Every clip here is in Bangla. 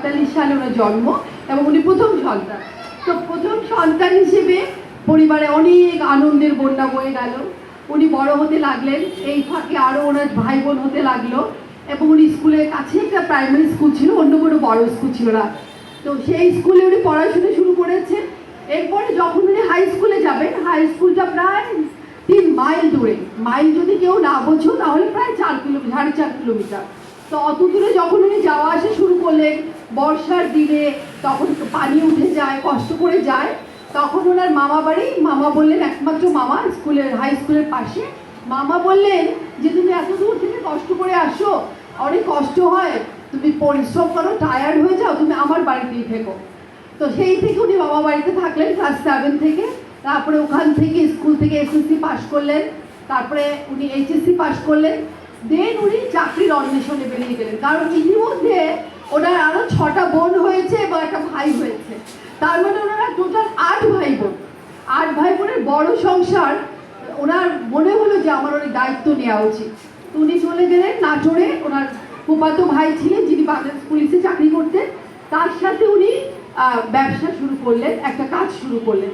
পঁয়তাল্লিশ সালে ওনার জন্ম এবং উনি প্রথম সন্তান। তো প্রথম সন্তান হিসেবে পরিবারে অনেক আনন্দের বন্যা বয়ে গেল। উনি বড় হতে লাগলেন, এই ফাঁকে আরও ওনার ভাই বোন হতে লাগল এবং উনি স্কুলের কাছে একটা প্রাইমারি স্কুল ছিল, অন্য কোনো বড় স্কুল ছিল না। তো সেই স্কুলে উনি পড়াশোনা শুরু করেছেন। এরপরে যখন উনি হাই স্কুলে যাবেন হাই স্কুলটা প্রায় তিন মাইল দূরে। মাইল যদি কেউ না বোঝো, তাহলে প্রায় চার কিলোমিটার সাড়ে চার কিলোমিটার। তো অত দূরে যখন উনি যাওয়া আসা শুরু করলেন বর্ষার দিনে তখন পানি উঠে যায়, কষ্ট করে যায়, তখন ওনার মামা বাড়ি, মামা বললেন একমাত্র মামা স্কুলের হাই স্কুলের পাশে। মামা বললেন যে, তুমি এত দূর থেকে কষ্ট করে আসো, অনেক কষ্ট হয়, তুমি পরিশ্রম করো টায়ার্ড হয়ে যাও, তুমি আমার বাড়িতেই থেকো। তো সেই থেকে উনি বাবা বাড়িতে থাকলেন ক্লাস সেভেন থেকে। তারপরে ওখান থেকে স্কুল থেকে এসএসসি পাশ করলেন, তারপরে উনি এইচএসসি পাশ করলেন। দেন উনি চাকরির অন্বেষণে বেরিয়ে গেলেন। কারণ ইতিমধ্যে ওনার আরও ছটা বোন হয়েছে এবং একটা ভাই হয়েছে। তার মানে ওনারা টোটাল আট ভাই বোন আট ভাই বোনের বড় সংসার, ওনার মনে হলো যে আমার অনেক দায়িত্ব নেওয়া উচিত। উনি চলে গেলেন নাটোরে, ওনার ফুপাতো ভাই ছিলেন যিনি বাংলাদেশ পুলিশে চাকরি করতেন। তার সাথে উনি ব্যবসা শুরু করলেন, একটা কাজ শুরু করলেন।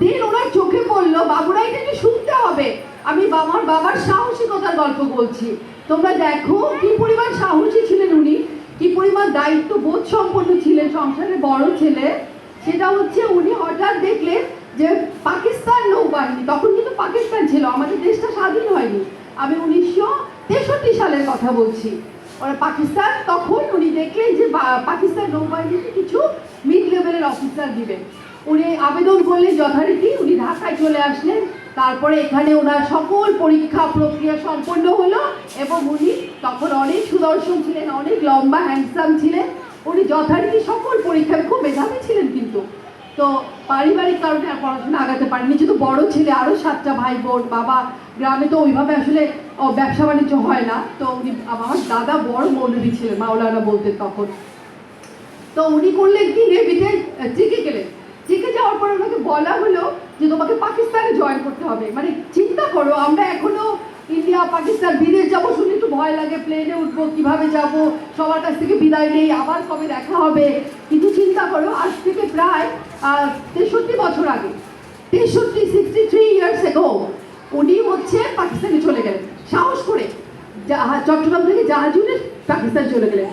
দিন ওনার চোখে পড়ল, বাবুরা, এটা শুনতে হবে। আমি আমার বাবার সাহসিকতার গল্প বলছি। তোমরা দেখো, কি পরিমাণ সাহসী ছিলেন উনি। কি পরিমাণ দায়িত্ব বোধ সম্পন্ন ছিলেন সংসারের বড় ছেলে? সেটা হচ্ছে উনি হঠাৎ দেখলেন যে পাকিস্তান নৌবাহিনী, তখন কিন্তু পাকিস্তান ছিল, আমাদের দেশটা স্বাধীন হয়নি। আমি উনিশশো তেষট্টি সালের কথা বলছি। পাকিস্তান, তখন উনি দেখলেন যে পাকিস্তান নৌবাহিনীকে কিছু মিড লেভেলের অফিসার দিবেন। উনি আবেদন করলেন যথারীতি, উনি ঢাকায় চলে আসলেন। তারপরে এখানে ওনার সকল পরীক্ষা প্রক্রিয়া সম্পন্ন হলো এবং উনি তখন অনেক সুদর্শন ছিলেন, অনেক লম্বা হ্যান্ডসাম ছিলেন। উনি যথারীতি সকল পরীক্ষায় খুব মেধাবী ছিলেন কিন্তু। তো পারিবারিক কারণে আর পড়াশোনা আগাতে পারেনি যেহেতু বড় ছেলে আরও সাতটা ভাই বোন বাবা গ্রামে তো ওইভাবে আসলে ব্যবসা বাণিজ্য হয় না। তো উনি আমার দাদা বড় মৌলবী ছিলেন, মাওলানা বলতেন তখন। তো উনি করলেন কি, নেভিতে চিকে গেলেন। চিকে যাওয়ার পর ওনাকে বলা হলো যে তোমাকে পাকিস্তানে জয়েন করতে হবে। মানে চিন্তা করো, আমরা এখনও ইন্ডিয়া পাকিস্তান, বিদেশ যাব শুনে একটু ভয় লাগে প্লেনে উঠবো, কীভাবে যাব, সবার কাছ থেকে বিদায় নেই, আবার কবে দেখা হবে? কিন্তু চিন্তা করো, আজ থেকে প্রায় তেষট্টি বছর আগে, তেষট্টি সিক্সটি থ্রি ইয়ার্স এগো উনি হচ্ছে পাকিস্তানে চলে গেলেন। সাহস করে চট্টগ্রাম থেকে জাহাজ উঠে পাকিস্তান চলে গেলেন।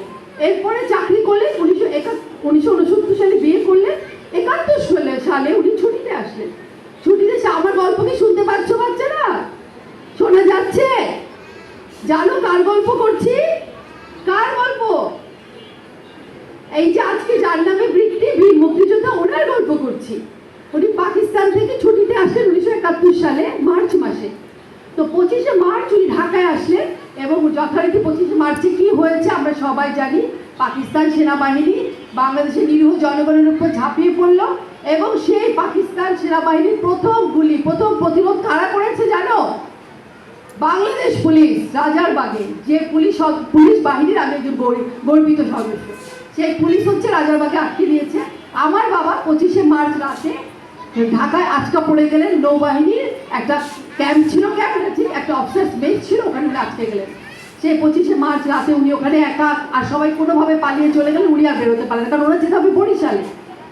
এরপরে চাকরি করলেন উনিশশো একা উনিশশো উনসত্তর সালে বিয়ে করলেন একাত্তর সালে উনি ছুটিতে আসলেন ছুটিতে এসে আমার গল্প কি শুনতে পাচ্ছ বাচ্চারা? শোনা যাচ্ছে? জানো কার গল্প করছি? কার গল্প? এই যে আজকে যার নামে বৃত্তি, বীর মুক্তিযোদ্ধা, ওনার গল্প করছি। উনি পাকিস্তান থেকে ছুটিতে আসলেন উনিশশো একাত্তর সালে, মার্চ মাসে। তো পঁচিশে মার্চ উনি ঢাকায় আসলেন এবং যথারীতি পঁচিশে মার্চে কি হয়েছে আমরা সবাই জানি। পাকিস্তান সেনাবাহিনী বাংলাদেশের নিরীহ জনগণের উপর ঝাঁপিয়ে পড়ল। এবং সেই পাকিস্তান সেনাবাহিনীর প্রথম গুলি প্রথম প্রতিরোধ কারা করেছে জানো? বাংলাদেশ পুলিশ রাজারবাগে যে পুলিশ পুলিশ বাহিনীর আমি একজন গরি- গর্বিত সদস্য সেই পুলিশ হচ্ছে রাজারবাগে আটকে দিয়েছে। আমার বাবা পঁচিশে মার্চ রাতে ঢাকায় আটকা পড়ে গেলেন। নৌবাহিনীর একটা ক্যাম্প ছিল ক্যাম্প একটা অফিসার্স বেস ছিল ওখানে আটকে গেলেন। সেই পঁচিশে মার্চ রাতে উনি ওখানে একা আর সবাই কোনোভাবে পালিয়ে চলে গেলেন। উনি আর বেরোতে পারলেন না, কারণ ওরা যেতে হবে বরিশালে।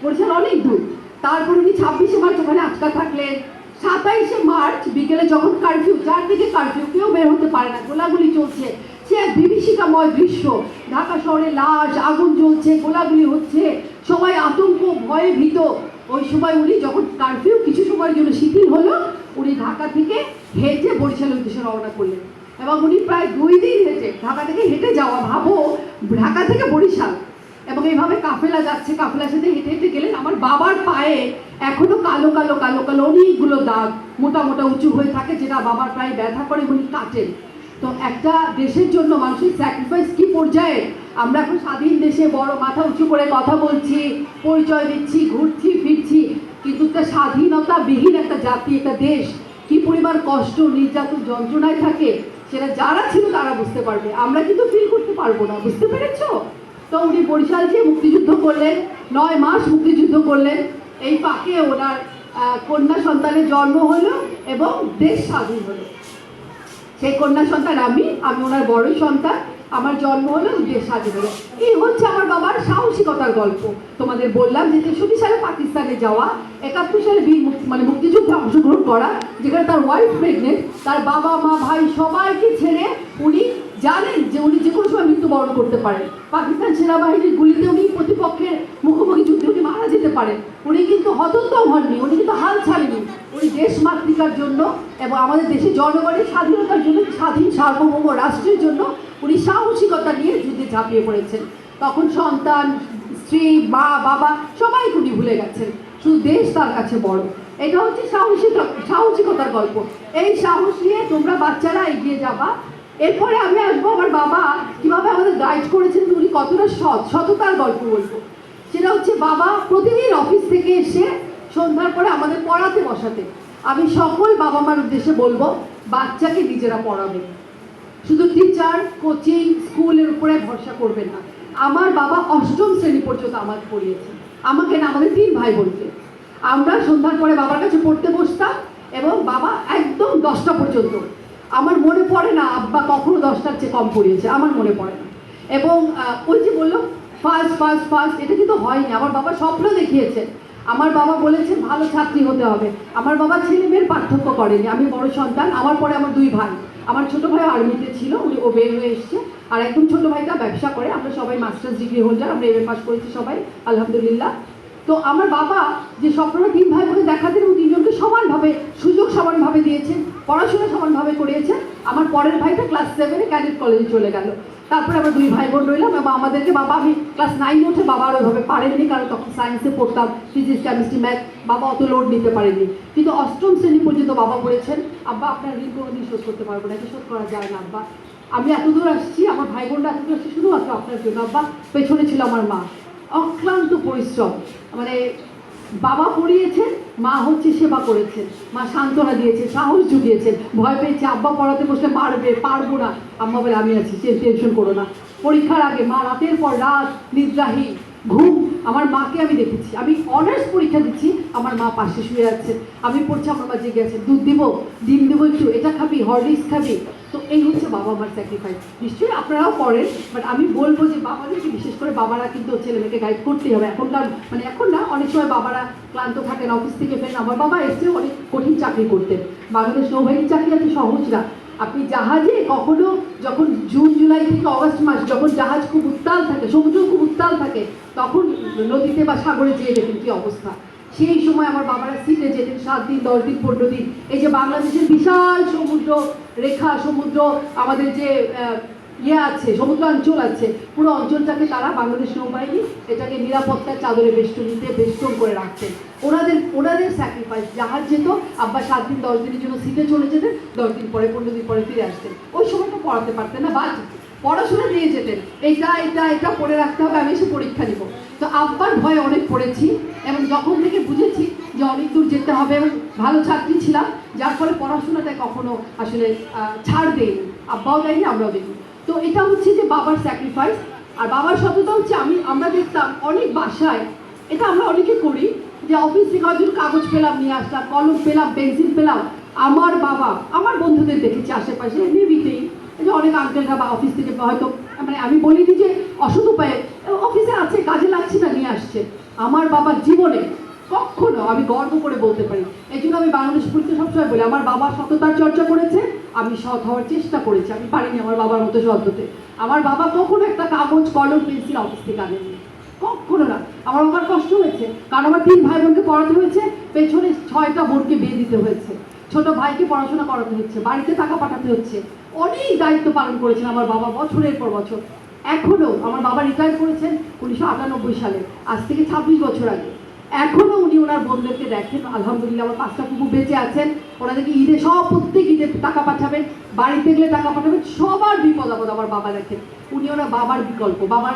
বরিশাল অনেক দূর। তারপর উনি ছাব্বিশে মার্চ ওখানে আটকা থাকলেন। সাতাইশে মার্চ বিকেলে যখন কারফিউ চারদিকে কারফিউ কেউ বের হতে পারে না, গোলাগুলি চলছে। সে এক বিভীষিকাময় দৃশ্য। ঢাকা শহরে লাশ, আগুন জ্বলছে, গোলাগুলি হচ্ছে সবাই আতঙ্ক, ভয়ে ভীত। ওই সময় উনি যখন কারফিউ কিছু সময়ের জন্য শিথিল হলো, উনি ঢাকা থেকে হেঁটে বরিশালের উদ্দেশ্যে রওনা করলেন। এবং উনি প্রায় দুই দিন হেঁটে, ঢাকা থেকে হেঁটে যাওয়া ভাবো, ঢাকা থেকে বরিশাল। এবং এইভাবে কাফেলা যাচ্ছে, কাফেলার সাথে হেঁটে হেঁটে গেলেন। আমার বাবার পায়ে এখনও কালো কালো কালো কালো অনেকগুলো দাগ মোটা মোটা, উঁচু হয়ে থাকে, যেটা বাবার পায়ে ব্যথা করে উনি কাটেন। তো একটা দেশের জন্য মানুষের স্যাক্রিফাইস কি পর্যায়ে? আমরা এখন স্বাধীন দেশে বড়, মাথা উঁচু করে কথা বলছি, পরিচয় দিচ্ছি, ঘুরছি, ফিরছি, কিন্তু একটা স্বাধীনতা বিহীন একটা জাতি, একটা দেশ, কি পরিমাণ কষ্ট, নির্যাতন, যন্ত্রণায় থাকে, সেটা যারা ছিল তারা বুঝতে পারবে। আমরা কিন্তু ফিল করতে পারব না, বুঝতে পেরেছ? তো উনি বরিশাল যে মুক্তিযুদ্ধ করলেন। নয় মাস মুক্তিযুদ্ধ করলেন। এই ফাঁকে ওনার কন্যা সন্তানের জন্ম হলো এবং দেশ স্বাধীন হলো। সেই কন্যা সন্তান আমি আমি ওনার বড়ই সন্তান। আমার জন্ম হলো দেশ স্বাধীন হলো। এই হচ্ছে আমার বাবার সাহসিকতার গল্প? তোমাদের বললাম যে তেষট্টি সালে পাকিস্তানে যাওয়া, একাত্তর সালে বীর মুক্তি মানে মুক্তিযুদ্ধে অংশগ্রহণ করা, যেখানে তার ওয়াইফ প্রেগনেন্ট তার বাবা মা ভাই সবাইকে ছেড়ে উনি জানেন যে উনি যে কোনো সময় মৃত্যুবরণ করতে পারেন। পাকিস্তান সেনাবাহিনীর গুলিতে উনি প্রতিপক্ষের মুখোমুখি যুদ্ধে উনি মারা যেতে পারেন। উনি কিন্তু হতন্তম হননি, উনি কিন্তু হাল ছাড়েনি। উনি দেশ মাতৃকার জন্য এবং আমাদের দেশের জনগণের স্বাধীনতার জন্য, স্বাধীন সার্বভৌম রাষ্ট্রের জন্য উনি সাহসিকতা নিয়ে যুদ্ধে ঝাঁপিয়ে পড়েছেন। তখন সন্তান, স্ত্রী, মা, বাবা সবাই উনি ভুলে গেছেন। শুধু দেশ তার কাছে বড়। এটা হচ্ছে সাহসিকতা, সাহসিকতার গল্প। এই সাহস নিয়ে তোমরা বাচ্চারা এগিয়ে যাবা। এরপরে আমি আসব আমার বাবা। কীভাবে আমাদের গাইড করেছেন উনি কতটা সৎ, সততার গল্প বলব। সেটা হচ্ছে বাবা প্রতিদিন অফিস থেকে এসে সন্ধ্যার পরে আমাদের পড়াতে বসাতে আমি সকল বাবা মার উদ্দেশ্যে বলব, বাচ্চাকে নিজেরা পড়াবে শুধু টিচার কোচিং স্কুলের উপরে ভরসা করবে না। আমার বাবা অষ্টম শ্রেণি পর্যন্ত আমাকে পড়িয়েছে আমাকে না, আমাদের তিন ভাই বোনকে আমরা সন্ধ্যার পরে বাবার কাছে পড়তে বসতাম এবং বাবা একদম দশটা পর্যন্ত আমার মনে পড়ে না, আব্বা কখনো দশটার চেয়ে কম পড়িয়েছে, আমার মনে পড়ে না। এবং ওই যে বলল ফার্স্ট ফার্স্ট ফার্স্ট এটা কিন্তু হয়নি। আমার বাবা স্বপ্ন দেখিয়েছে। আমার বাবা বলেছে, ভালো ছাত্রী হতে হবে। আমার বাবা ছেলে মেয়ের পার্থক্য করেনি। আমি বড় সন্তান, আমার পরে আমার দুই ভাই। আমার ছোট ভাই আর্মিতে ছিল, উনি ও বের হয়ে এসছে। আর একদম ছোট ভাইটা ব্যবসা করে। আমরা সবাই মাস্টার্স ডিগ্রি হোল্ডার, আমরা এমএ পাস করেছি সবাই, আলহামদুলিল্লাহ। তো আমার বাবা যে স্বপ্নটা তিন ভাই বোনে দেখাতেন এবং তিনজনকে সমানভাবে, সুযোগ সমানভাবে দিয়েছেন, পড়াশোনা সমানভাবে করিয়েছেন। আমার পরের ভাইটা ক্লাস সেভেনে ক্যাডেট কলেজে চলে গেল। তারপরে আমরা দুই ভাই বোন রইলাম এবং আমাদেরকে বাবা, আমি ক্লাস নাইন উঠে বাবা ওইভাবে পারেননি, কারণ তখন সায়েন্সে পড়তাম ফিজিক্স কেমিস্ট্রি ম্যাথ বাবা অত লোড নিতে পারেনি কিন্তু অষ্টম শ্রেণি পর্যন্ত বাবা বলেছেন আব্বা, আপনার ঋণ কোনোদিন শোধ করতে পারব না শোধ করা যায় না, আব্বা। আমি এত দূর আসছি, আমার ভাই বোনরা এত দূর আসছি, শুধুমাত্র আপনার জন্য, আব্বা। পেছনে ছিল আমার মা। অক্লান্ত পরিশ্রম। মানে বাবা পড়িয়েছেন মা হচ্ছে সেবা করেছেন। মা সান্ত্বনা দিয়েছে সাহস জুগিয়েছেন। ভয় পেয়েছে আব্বা পড়াতে বসলে মারবে, পারব না। আম্মা বলে, আমি আছি টেনশন করো না। পরীক্ষার আগে মা রাতের পর রাত নিদ্রাহীন। ঘুম, আমার মাকে আমি দেখেছি। আমি অনার্স পরীক্ষা দিচ্ছি, আমার মা পাশে শুয়ে আছে। আমি পড়ছি, আমার মা জেগে আছে। দুধ দিব, ডিম দেবো একটু, এটা খাবি হরলিক্স খাবি। তো এই হচ্ছে বাবা মার স্যাক্রিফাইস নিশ্চয়ই আপনারাও করেন বাট আমি বলব যে বাবাদেরকে বিশেষ করে বাবারা কিন্তু ছেলে মেয়েকে গাইড করতেই হবে। এখনকার মানে এখন না, অনেক সময় বাবারা ক্লান্ত থাকেন অফিস থেকে ফেরেন। আমার বাবা এসে অনেক কঠিন চাকরি করতেন। বাংলাদেশ নৌবাহিনীর চাকরি এত সহজ না। আপনি জাহাজে কখনো যখন জুন, জুলাই থেকে অগস্ট মাস, যখন জাহাজ খুব উত্তাল থাকে, সমুদ্র খুব উত্তাল থাকে তখন নদীতে বা সাগরে যেয়ে দেখেন কি অবস্থা। সেই সময় আমার বাবারা সিটে যেতেন, সাত দিন, দশ দিন, পনেরো দিন। এই যে বাংলাদেশের বিশাল সমুদ্র রেখা, সমুদ্র আমাদের যে ইয়ে আছে, সমুদ্র অঞ্চল আছে, পুরো অঞ্চলটাকে তারা বাংলাদেশ নৌবাহিনী এটাকে নিরাপত্তার চাদরে বেষ্টনীতে, বেষ্টন করে রাখতেন। ওনাদের ওনাদের স্যাক্রিফাইস জাহাজ যেত, আব্বা সাত দিন, দশ দিনের জন্য সিটে চলে যেতেন, দশ দিন পরে, পনেরো দিন পরে ফিরে আসতেন। ওই সময়টা পড়াতে পারতেন না বাট পড়াশোনা নিয়ে যেতেন। এটা এটা এটা পড়ে রাখতে হবে, আমি এসে পরীক্ষা দিব তো আব্বার ভয়ে অনেক পড়েছি এবং যখন থেকে বুঝেছি যে অনেক দূর যেতে হবে এবং ভালো ছাত্রী ছিলাম, যার ফলে পড়াশোনাটা কখনো আসলে ছাড় দেয়নি আব্বাও দেয়নি, আমরাও দেয়নি তো এটা হচ্ছে যে বাবার স্যাক্রিফাইস আর বাবার সততা হচ্ছে আমি, আমরা দেখতাম অনেক বাসায়, এটা আমরা অনেকে করি, যে অফিস থেকে হয়তো কাগজ পেলাম নিয়ে আসলাম কলম পেলাম পেন্সিল পেলাম। আমার বাবা, আমার বন্ধুদের দেখেছি আশেপাশে নেভিতেই যে অনেক আঙ্কেলরা বা অফিস থেকে হয়তো মানে আমি বলিনি যে অসৎ উপায়ে অফিসে আছে, কাজে লাগছে না, নিয়ে আসছে। আমার বাবার জীবনে কখনো আমি গর্ব করে বলতে পারি। এই জন্য আমি বাংলাদেশ পুলিশকে সবসময় বলি, আমার বাবা সততার চর্চা করেছে, আমি সৎ হওয়ার চেষ্টা করেছি, আমি পারিনি আমার বাবার মতো সৎ হতে। আমার বাবা কখনো একটা কাগজ, কলম, পেন্সিল অফিস থেকে আনেননি কখনো না। আমার বাবার কষ্ট হয়েছে, কারণ আমার তিন ভাই বোনকে পড়াতে হয়েছে, পেছনে ছয়টা বোনকে বিয়ে দিতে হয়েছে। ছোট ভাইকে পড়াশোনা করাতে হচ্ছে, বাড়িতে টাকা পাঠাতে হচ্ছে। অনেক দায়িত্ব পালন করেছেন আমার বাবা বছরের পর বছর। এখনও আমার বাবা রিটায়ার করেছেন উনিশশো আটানব্বই সালে, আজ থেকে ছাব্বিশ বছর আগে। এখনও উনি ওনার বোনদেরকে দেখেন, আলহামদুলিল্লাহ আমার পাঁচটা কুকুর বেঁচে আছেন। ওনাদেরকে ঈদে সব প্রত্যেক ঈদে টাকা পাঠাবেন, বাড়িতে গেলে টাকা পাঠাবেন, সবার বিপদ আপদ আমার বাবা দেখেন। উনি ওনার বাবার বিকল্প, বাবার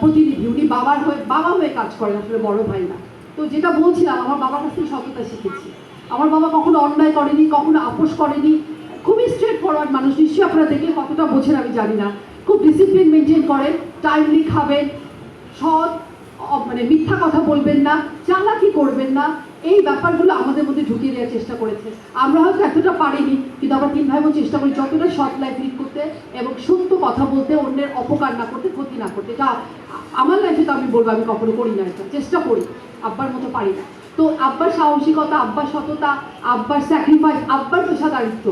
প্রতিনিধি, উনি বাবার হয়ে, বাবা হয়ে কাজ করেন, আসলে বড় ভাই না। তো যেটা বলছিলাম, আমার বাবার কাছ থেকে সততা শিখেছি। আমার বাবা কখনো অন্যায় করেনি, কখনো আপোষ করেনি ফরওয়ার্ড মানুষ নিশ্চয়ই আপনারা দেখলে কতটা বোঝেন আমি জানি না। খুব ডিসিপ্লিন মেনটেন করেন টাইমলি খাবেন, সৎ মানে মিথ্যা কথা বলবেন না, চালাকি করবেন না, এই ব্যাপারগুলো আমাদের মধ্যে ঢুকিয়ে দেওয়ার চেষ্টা করেছে। আমরা হয়তো এতটা পারিনি, কিন্তু আমরা তিন ভাই বোন চেষ্টা করি যতটা সৎ লাইফ লিড করতে এবং সত্য কথা বলতে, অন্যের অপকার না করতে, ক্ষতি না করতে। এটা আমার লাইফে তো আমি বলব, আমি কখনো করি না এটা। চেষ্টা করি, আব্বার মতো পারি না। তো আব্বার সাহসিকতা, আব্বার সততা, আব্বার স্যাক্রিফাইস আব্বার পেশাদারিত্ব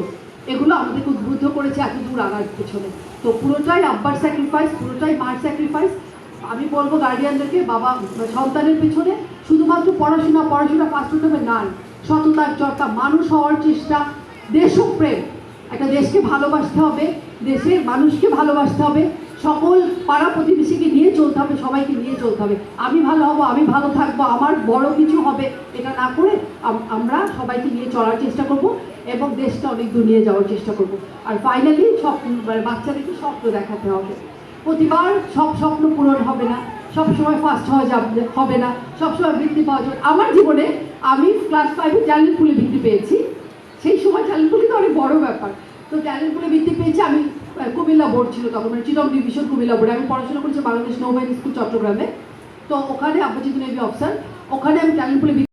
এগুলো আমাদেরকে উদ্বুদ্ধ করেছে এত দূর আগার পেছনে। তো পুরোটাই আব্বার স্যাক্রিফাইস পুরোটাই মার স্যাক্রিফাইস আমি বলব গার্ডিয়ানদেরকে বাবা, সন্তানের পেছনে শুধুমাত্র পড়াশোনা পড়াশোনা পাশ করতে হবে, না। সততার চর্চা, মানুষ হওয়ার চেষ্টা দেশপ্রেম একটা দেশকে ভালোবাসতে হবে, দেশের মানুষকে ভালোবাসতে হবে। সকল পাড়া প্রতিবেশীকে নিয়ে চলতে হবে, সবাইকে নিয়ে চলতে হবে। আমি ভালো হব, আমি ভালো থাকব, আমার বড় কিছু হবে, এটা না করে আমরা সবাইকে নিয়ে চলার চেষ্টা করব এবং দেশটা অনেক দূর নিয়ে যাওয়ার চেষ্টা করব। আর ফাইনালি সব মানে বাচ্চাদেরকে স্বপ্ন দেখাতে হবে। প্রতিবার সব স্বপ্ন পূরণ হবে না, সব সময় ফার্স্ট হওয়া যাবে হবে না, সব সময় বৃত্তি পাওয়া যাবে আমার জীবনে আমি ক্লাস ফাইভে ট্যালেন্ট পুলে বৃত্তি পেয়েছি। সেই সময় পুলে তো অনেক বড় ব্যাপার। তো পুলে বৃত্তি পেয়েছি আমি কুমিল্লা বোর্ড ছিল তখন মানে চিটং ডিভিশন কুমিল্লা বোর্ড। আমি পড়াশোনা করেছি বাংলাদেশ নৌবাহিনী স্কুল, চট্টগ্রামে। তো ওখানে আব্বাজিদ নেভি অফিসার ওখানে আমি